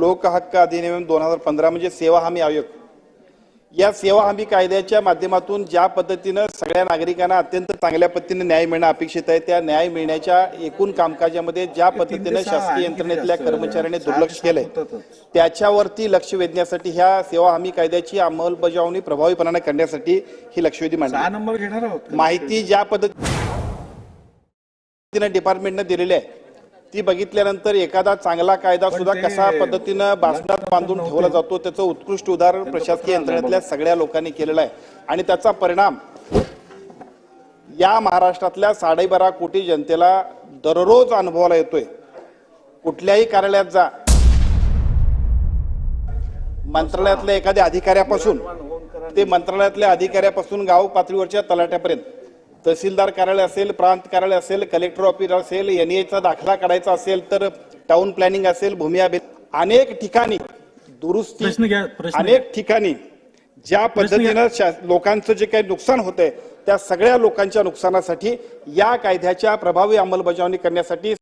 लोकहक्क अधिनियम दोन हजार पंधरा म्हणजे सेवा हमी आयोग. या सेवा हमी कायद्याच्या माध्यमातून ज्या पद्धतीनं सगळ्या नागरिकांना अत्यंत चांगल्या पद्धतीने न्याय मिळणं अपेक्षित आहे त्या न्याय मिळण्याच्या एकूण कामकाजामध्ये ज्या पद्धतीनं शासकीय यंत्रणेतल्या कर्मचाऱ्यांनी दुर्लक्ष केलंय. त्याच्यावरती लक्ष वेधण्यासाठी ह्या सेवा हमी कायद्याची अंमलबजावणी प्रभावीपणाने करण्यासाठी ही लक्षवेधी मांडली. माहिती ज्या पद्धतीने डिपार्टमेंटने दिलेली आहे ती बघितल्यानंतर एखादा चांगला कायदा सुद्धा कसा पद्धतीनं बासनात बांधून ठेवला जातो त्याचं उत्कृष्ट उदाहरण प्रशासकीय यंत्रणेतल्या सगळ्या लोकांनी केलेलं आहे. आणि त्याचा परिणाम या महाराष्ट्रातल्या साडेबारा कोटी जनतेला दररोज अनुभवाला येतोय. कुठल्याही कार्यालयात जा. मंत्रालयातल्या एखाद्या अधिकाऱ्यापासून ते मंत्रालयातल्या अधिकाऱ्यापासून गाव पातळीवरच्या तलाट्यापर्यंत. तहसीलदार कार्यालय असेल प्रांत कार्यालय असेल कलेक्टर ऑफिस असेल एनएचा दाखला काढायचा असेल तर टाउन प्लॅनिंग असेल भूमी अनेक ठिकाणी दुरुस्ती अनेक ठिकाणी ज्या पद्धतीनं लोकांचं जे काही नुकसान होतंय त्या सगळ्या लोकांच्या नुकसानासाठी या कायद्याच्या प्रभावी अंमलबजावणी करण्यासाठी